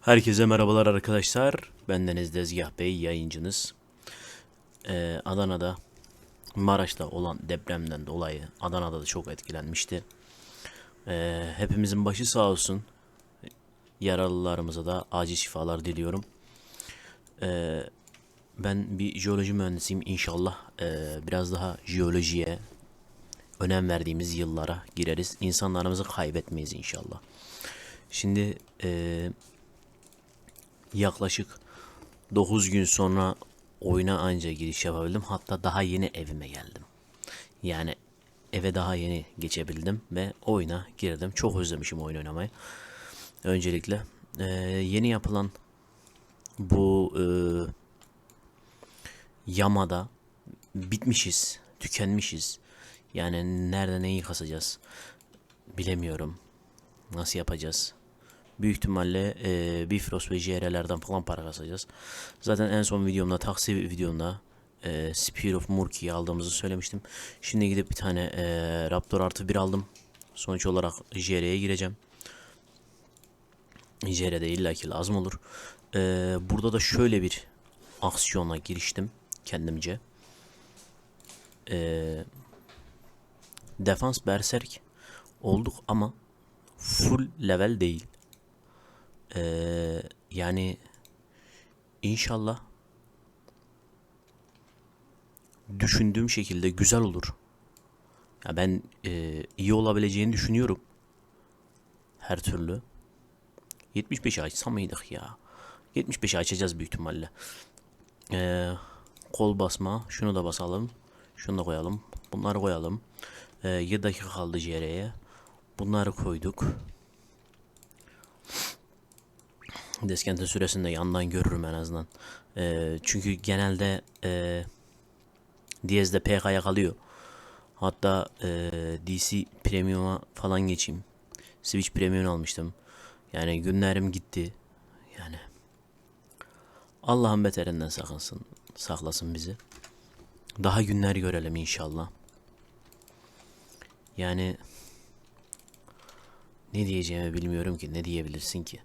Herkese merhabalar arkadaşlar. Bendeniz Dezgah Bey, yayıncınız. Ee, Adana'da, Maraş'ta olan depremden dolayı Adana'da da çok etkilenmişti. Ee, hepimizin başı sağ olsun. Yaralılarımıza da acil şifalar diliyorum. Ee, ben bir jeoloji mühendisiyim. İnşallah ee, biraz daha jeolojiye önem verdiğimiz yıllara gireriz. İnsanlarımızı kaybetmeyiz inşallah. Şimdi ee, yaklaşık 9 gün sonra oyuna anca giriş yapabildim. Hatta daha yeni evime geldim. Yani eve daha yeni geçebildim ve oyuna girdim. Çok özlemişim oyun oynamayı. Öncelikle eee, yeni yapılan bu eee, yamada bitmişiz, tükenmişiz. Yani nerede neyi kasacağız bilemiyorum. Nasıl yapacağız? Büyük ihtimalle e, Bifrost ve JR'lerden falan para kasacağız. Zaten en son videomda, taksi videomda e, Spear of Murky'yi aldığımızı söylemiştim. Şimdi gidip bir tane e, Raptor artı 1 aldım. Sonuç olarak JR'ye gireceğim. JR'de illaki lazım olur. E, burada da şöyle bir aksiyona giriştim kendimce. E, defans berserk olduk ama full level değil. Ee, yani inşallah düşündüğüm şekilde güzel olur. Ya ben e, iyi olabileceğini düşünüyorum. Her türlü. 75'i açsam mıydık ya? 75'i açacağız büyük ihtimalle. Ee, kol basma. Şunu da basalım. Şunu da koyalım. Bunları koyalım. Ee, 7 dakika kaldı CR'ye. Bunları koyduk. Deskentin süresini de yandan görürüm en azından. Ee, çünkü genelde e, Diaz'de PK'ya kalıyor. Hatta e, DC Premium'a falan geçeyim. Switch Premium almıştım. Yani günlerim gitti. Yani Allah'ın beterinden sakınsın, saklasın bizi. Daha günler görelim inşallah. Yani ne diyeceğimi bilmiyorum ki. Ne diyebilirsin ki?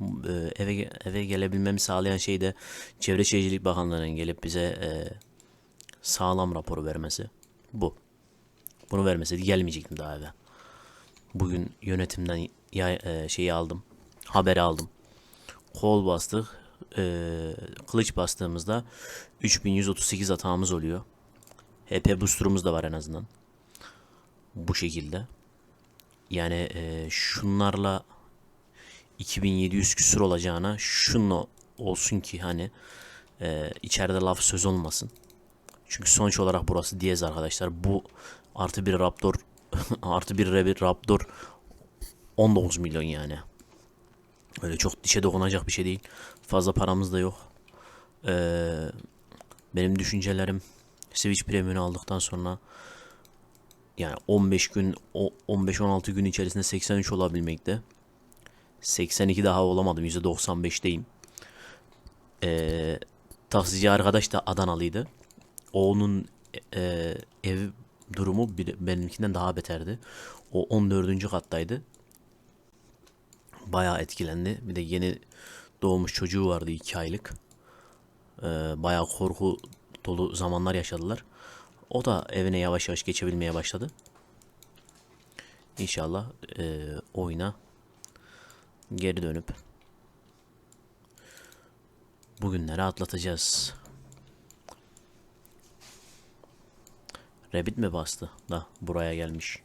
E, eve eve gelebilmemi sağlayan şey de Çevre Şehircilik Bakanlığı'nın gelip bize e, sağlam raporu vermesi. Bu. Bunu vermeseydi gelmeyecektim daha eve. Bugün yönetimden ya, e, şeyi aldım. Haberi aldım. Kol bastık. E, kılıç bastığımızda 3138 atağımız oluyor. HP booster'umuz da var en azından. Bu şekilde. Yani e, şunlarla 2700 küsür olacağına şunla olsun ki hani e, içeride laf söz olmasın. Çünkü sonuç olarak burası Diyez arkadaşlar. Bu artı bir Raptor artı bir bir Raptor 19 milyon yani. Öyle çok dişe dokunacak bir şey değil. Fazla paramız da yok. Ee, benim düşüncelerim Switch Premium'u aldıktan sonra yani 15 gün 15-16 gün içerisinde 83 olabilmekte. 82 daha olamadım. %95'teyim. Ee, taksici arkadaş da Adanalıydı. Onun e, ev durumu benimkinden daha beterdi. O 14. kattaydı. Bayağı etkilendi. Bir de yeni doğmuş çocuğu vardı 2 aylık. Ee, bayağı korku dolu zamanlar yaşadılar. O da evine yavaş yavaş geçebilmeye başladı. İnşallah e, oyuna geri dönüp bugünleri atlatacağız. Rabbit mi bastı da buraya gelmiş.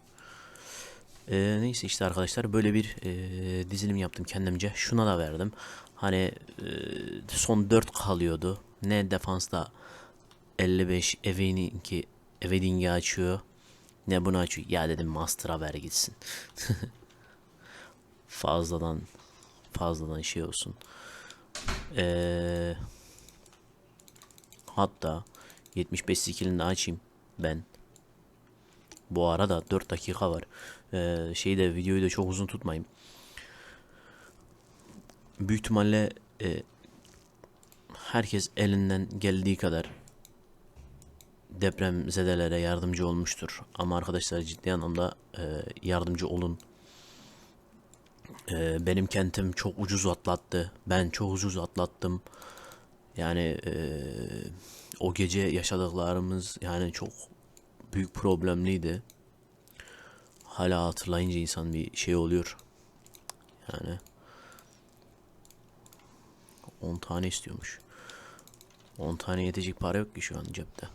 Ee, neyse işte arkadaşlar böyle bir e, dizilim yaptım kendimce. Şuna da verdim. Hani e, son 4 kalıyordu. Ne defansta 55 Eveninki Evedingi açıyor. Ne bunu açıyor. Ya dedim Master'a ver gitsin. fazladan fazladan şey olsun. Ee, hatta 75 skillini açayım ben. Bu arada 4 dakika var. Ee, şeyi de videoyu da çok uzun tutmayayım. Büyük ihtimalle e, herkes elinden geldiği kadar depremzedelere yardımcı olmuştur. Ama arkadaşlar ciddi anlamda e, yardımcı olun. Ee, benim kentim çok ucuz atlattı. Ben çok ucuz atlattım. Yani ee, o gece yaşadıklarımız yani çok büyük problemliydi. Hala hatırlayınca insan bir şey oluyor. Yani 10 tane istiyormuş. 10 tane yetecek para yok ki şu an cepte.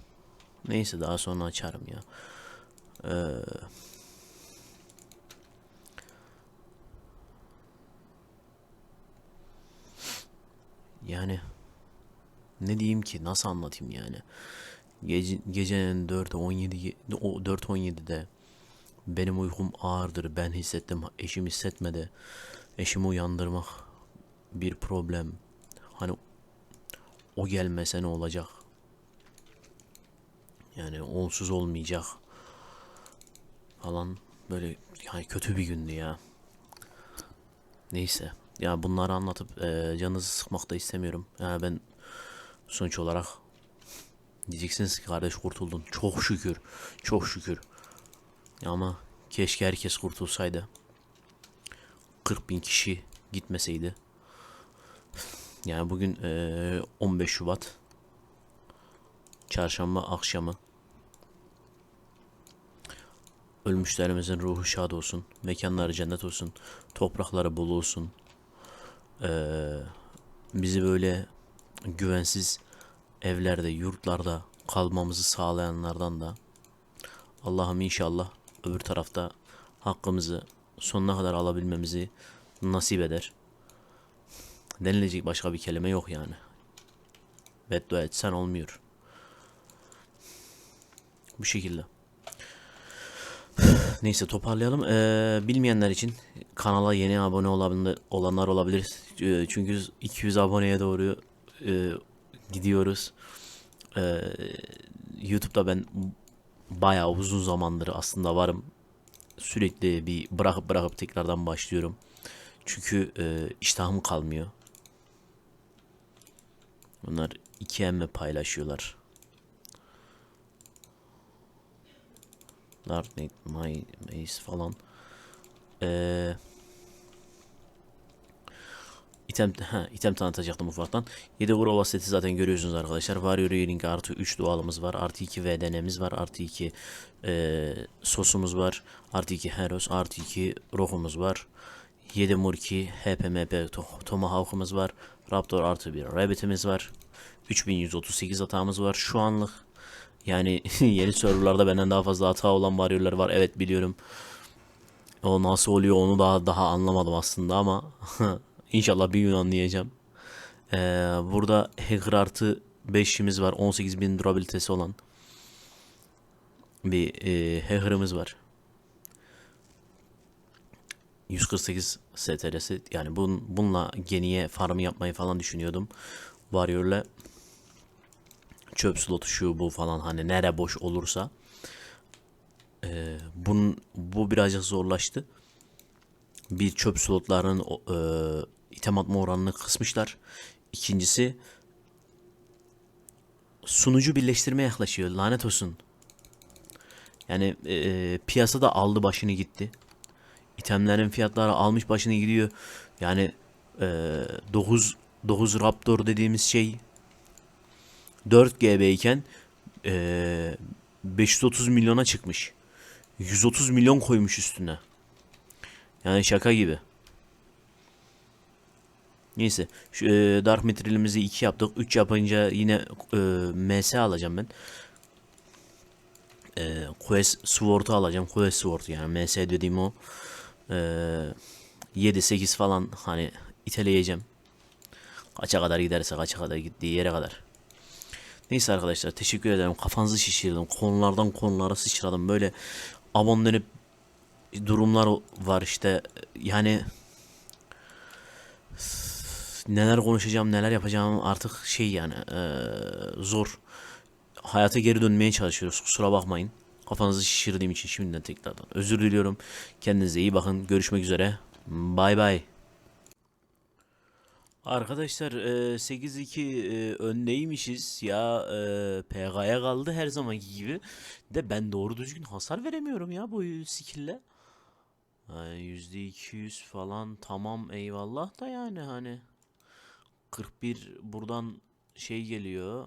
Neyse daha sonra açarım ya. Ee, yani ne diyeyim ki nasıl anlatayım yani. Gece, gecenin 4'e 17 o 4.17'de benim uykum ağırdır. Ben hissettim. Eşim hissetmedi. Eşimi uyandırmak bir problem. Hani o gelmese ne olacak? Yani onsuz olmayacak. Falan böyle yani kötü bir gündü ya. Neyse. Ya bunları anlatıp e, canınızı sıkmak da istemiyorum. Yani ben sonuç olarak diyeceksiniz ki kardeş kurtuldun. Çok şükür. Çok şükür. Ama keşke herkes kurtulsaydı. 40 bin kişi gitmeseydi. Yani bugün eee, 15 Şubat. Çarşamba akşamı. Ölmüşlerimizin ruhu şad olsun. Mekanları cennet olsun. Toprakları bol olsun. Eee, bizi böyle güvensiz evlerde, yurtlarda kalmamızı sağlayanlardan da Allah'ım inşallah öbür tarafta hakkımızı sonuna kadar alabilmemizi nasip eder. Denilecek başka bir kelime yok yani. Beddua etsen olmuyor. Bu şekilde. Neyse toparlayalım. Ee, bilmeyenler için kanala yeni abone olanlar olabilir. Ee, Çünkü 200 aboneye doğru e, gidiyoruz. Ee, YouTube'da ben bayağı uzun zamandır aslında varım. Sürekli bir bırakıp bırakıp tekrardan başlıyorum. Çünkü e, iştahım kalmıyor. Bunlar iki emme paylaşıyorlar. Darknet, My, Maze falan. Eee İtem, ha, item tanıtacaktım ufaktan. 7 Grova seti zaten görüyorsunuz arkadaşlar. Warrior Healing artı 3 doğalımız var. Artı 2 VDN'miz var. Artı 2 e, sosumuz var. Artı 2 Heros. Artı 2 Rohumuz var. 7 Murki HPMP to- Tomahawk'ımız var. Raptor artı 1 Rabbit'imiz var. 3138 hatamız var. Şu anlık yani yeni serverlarda benden daha fazla hata olan Warrior'lar var. Evet biliyorum. O nasıl oluyor onu daha daha anlamadım aslında ama inşallah bir gün anlayacağım. Ee, burada hacker artı 5'imiz var. 18.000 durabilitesi olan bir e, hacker'ımız var. 148 STR'si yani bun, bununla geniye farm yapmayı falan düşünüyordum. Warrior'la çöp slotu şu bu falan hani nere boş olursa ee, bunun, bu birazcık zorlaştı. Bir çöp slotlarının e, item atma oranını kısmışlar. İkincisi sunucu birleştirmeye yaklaşıyor. Lanet olsun. Yani e, piyasada aldı başını gitti. İtemlerin fiyatları almış başını gidiyor. Yani e, 9 9 Raptor dediğimiz şey 4 GB iken e, 530 milyona çıkmış. 130 milyon koymuş üstüne. Yani şaka gibi. Neyse. Şu, e, Dark Mithril'imizi 2 yaptık. 3 yapınca yine e, MS alacağım ben. E, Quest Sword'u alacağım. Quest Sword yani MS dediğim o. E, 7-8 falan hani iteleyeceğim. Kaça kadar giderse kaça kadar gittiği yere kadar. Neyse arkadaşlar teşekkür ederim. Kafanızı şişirdim. Konulardan konulara sıçradım. Böyle abone durumlar var işte. Yani neler konuşacağım, neler yapacağım artık şey yani eee, zor. Hayata geri dönmeye çalışıyoruz. Kusura bakmayın. Kafanızı şişirdiğim için şimdiden tekrardan özür diliyorum. Kendinize iyi bakın. Görüşmek üzere. Bay bay. Arkadaşlar e, 8-2 e, öndeymişiz. Ya PK'ya kaldı her zamanki gibi. De ben doğru düzgün hasar veremiyorum ya bu skill'le. Yüzde 200 falan tamam eyvallah da yani hani. 41 buradan şey geliyor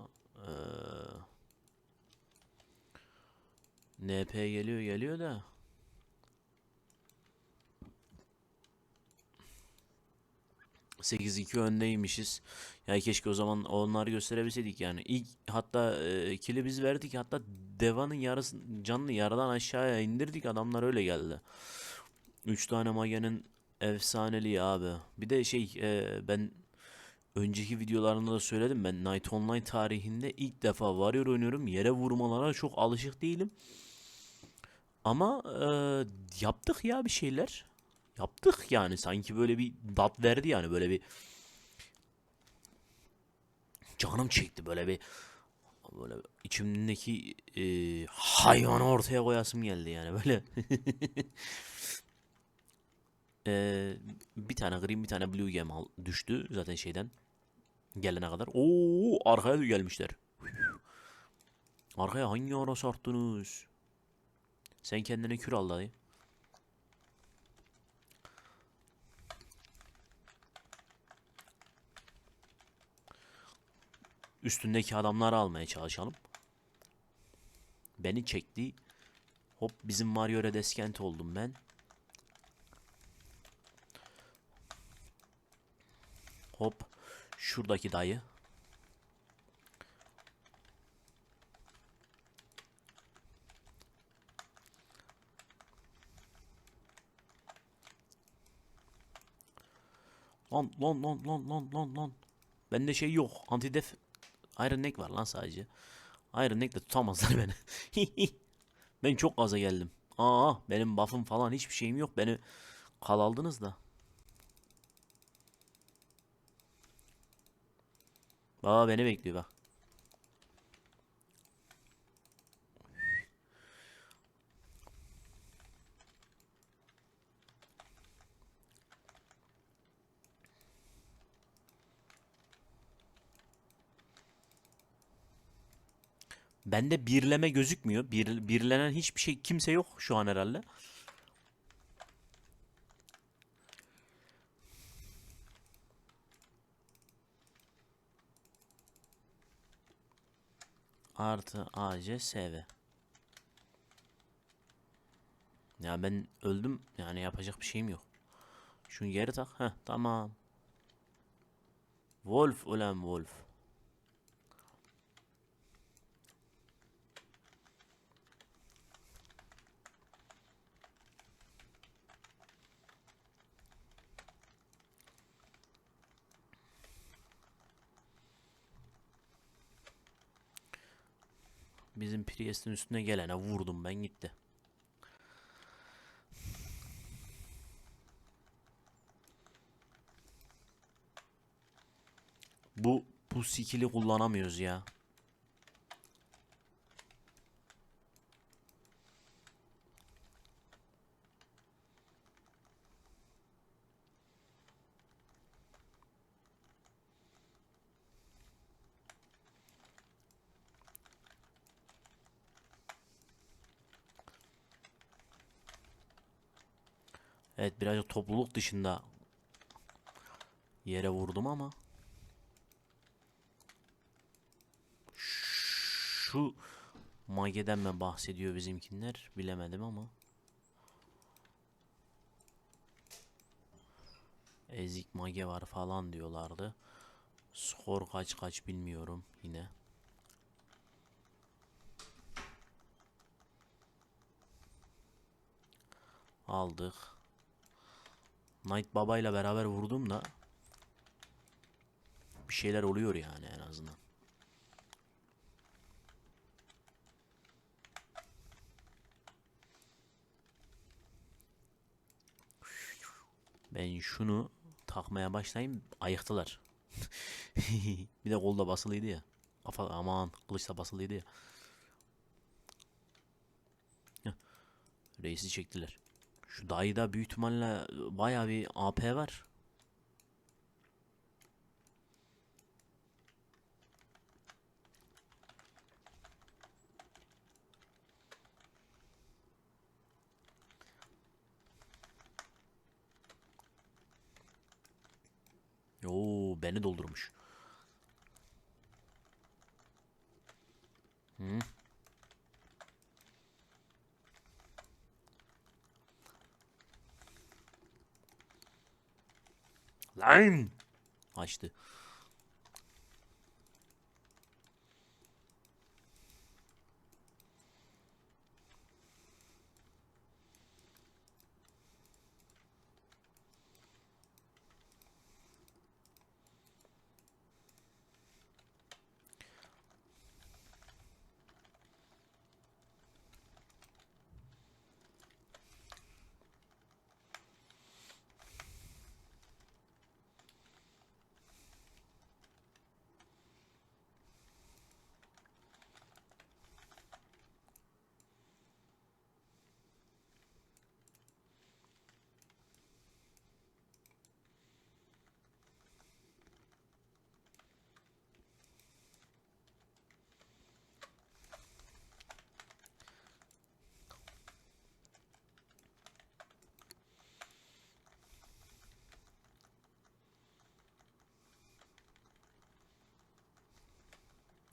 NP geliyor geliyor da 8-2 öndeymişiz. Ya keşke o zaman onları gösterebilseydik yani. İlk hatta e, kili biz verdik. Hatta Deva'nın yarısı canlı yarıdan aşağıya indirdik. Adamlar öyle geldi. 3 tane Mage'nin efsaneliği abi. Bir de şey e, ben önceki videolarımda da söyledim. Ben Night Online tarihinde ilk defa Warrior oynuyorum. Yere vurmalara çok alışık değilim. Ama e, yaptık ya bir şeyler. Yaptık yani sanki böyle bir dat verdi yani böyle bir canım çekti böyle bir böyle içimdeki e, hayvanı ortaya koyasım geldi yani böyle. E, bir tane green bir tane blue gem düştü zaten şeyden gelene kadar. Oo arkaya gelmişler. Arkaya hangi ara sarttınız? Sen kendine kür al dayı. Üstündeki adamları almaya çalışalım. Beni çekti. Hop bizim Mario Redeskent oldum ben. Hop şuradaki dayı. Lan lan lan lan lan lan lan. Bende şey yok. Antidef Iron Neck var lan sadece. Iron Neck de tutamazlar beni. ben çok gaza geldim. Aa benim buff'ım falan hiçbir şeyim yok. Beni kal aldınız da. Aa beni bekliyor bak. Bende birleme gözükmüyor. Bir, birlenen hiçbir şey kimse yok şu an herhalde. Artı AC SV. Ya ben öldüm. Yani yapacak bir şeyim yok. Şunu geri tak. Heh tamam. Wolf ulan Wolf. Bizim Priest'in üstüne gelene vurdum ben gitti. Bu bu skill'i kullanamıyoruz ya. Evet birazcık topluluk dışında yere vurdum ama şu Mage'den mi bahsediyor bizimkinler bilemedim ama Ezik Mage var falan diyorlardı. Skor kaç kaç bilmiyorum yine. Aldık. Knight Baba ile beraber vurdum da bir şeyler oluyor yani en azından. Ben şunu takmaya başlayayım ayıktılar. bir de kolda basılıydı ya. Kafa aman kılıçla basılıydı ya. Reisi çektiler. Şu dayıda büyük ihtimalle e, baya bir AP var. Oo beni doldurmuş. Hmm. Lan! Açtı.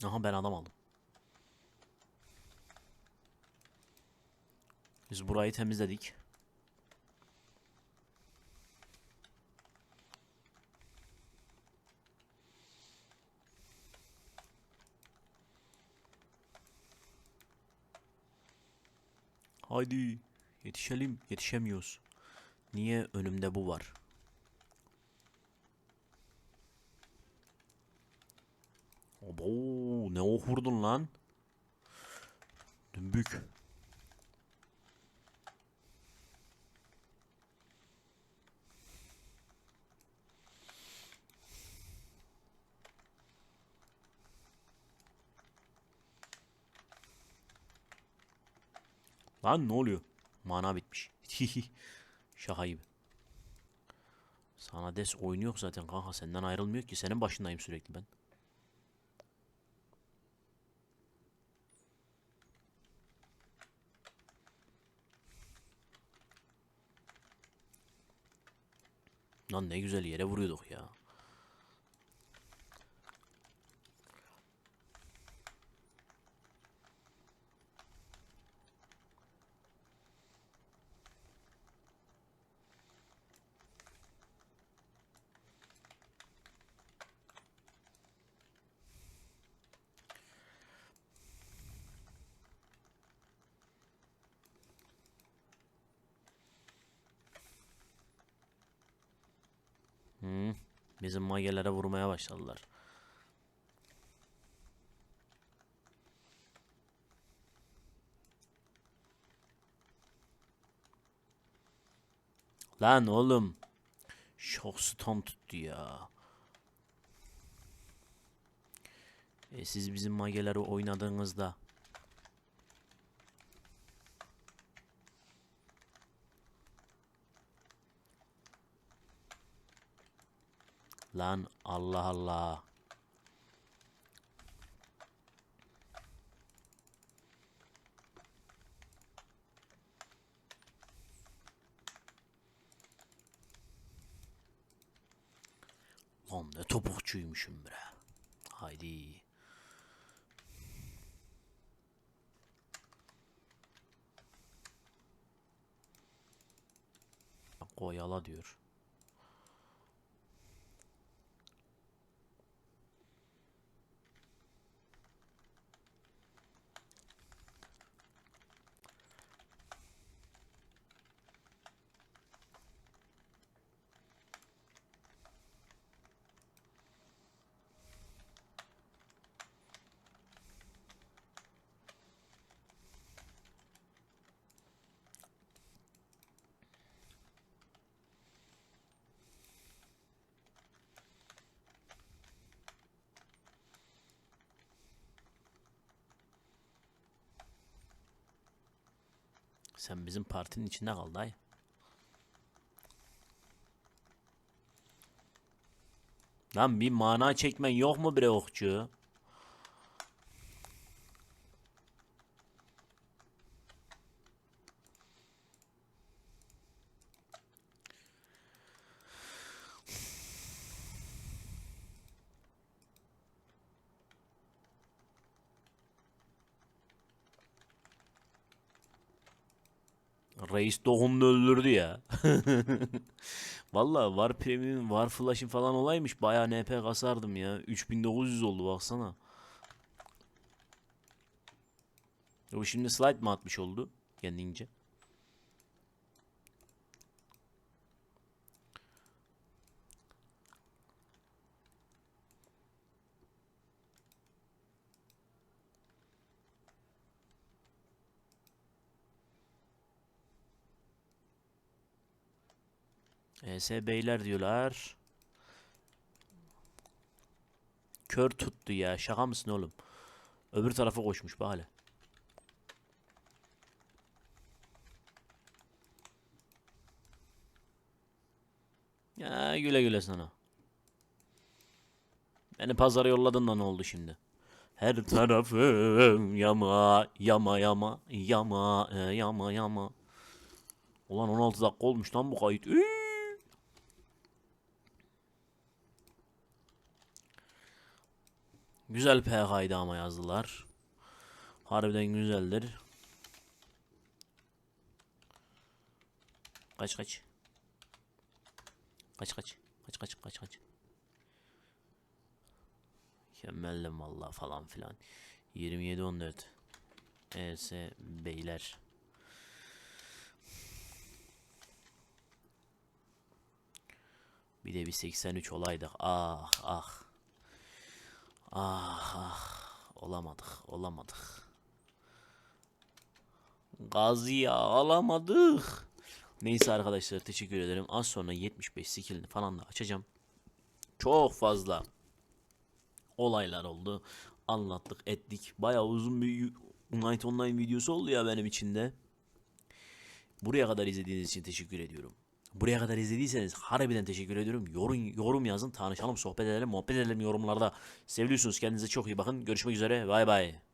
Aha ben adam aldım. Biz burayı temizledik. Haydi yetişelim. Yetişemiyoruz. Niye önümde bu var? Abo ne okurdun lan? Dümbük. Lan ne oluyor? Mana bitmiş. Şaka gibi. Sana des oyunu yok zaten kanka senden ayrılmıyor ki senin başındayım sürekli ben. Lan ne güzel yere vuruyorduk ya. Bizim magelere vurmaya başladılar. Lan oğlum. Şok stun tuttu ya. E siz bizim mageleri oynadığınızda Lan Allah Allah. Lan ne topukçuymuşum bre. Haydi. Koyala diyor. Sen bizim partinin içinde kal dayı. Lan bir mana çekmen yok mu bre okçu? Reis doğumunu öldürdü ya. Valla var premium var flash'ın falan olaymış. Bayağı NP kasardım ya. 3900 oldu baksana. Bu şimdi slide mi atmış oldu kendince? ES beyler diyorlar. Kör tuttu ya. Şaka mısın oğlum? Öbür tarafa koşmuş bak. Ya güle güle sana. Beni pazara yolladın da ne oldu şimdi? Her tarafım yama yama yama yama yama yama. Ulan 16 dakika olmuş lan bu kayıt. Üy! Güzel PK'ydı ama yazdılar. Harbiden güzeldir. Kaç kaç. Kaç kaç. Kaç kaç kaç kaç. Mükemmeldim valla falan filan. 27 14. ES beyler. Bir de bir 83 olaydık. Ah ah. Ah ah. Olamadık olamadık. Gazi'yi alamadık. Neyse arkadaşlar teşekkür ederim. Az sonra 75 skillini falan da açacağım. Çok fazla olaylar oldu. Anlattık ettik. Bayağı uzun bir Night Online videosu oldu ya benim için de. Buraya kadar izlediğiniz için teşekkür ediyorum. Buraya kadar izlediyseniz harbiden teşekkür ediyorum. Yorum, yorum yazın tanışalım sohbet edelim muhabbet edelim yorumlarda. Seviyorsunuz kendinize çok iyi bakın. Görüşmek üzere bay bay.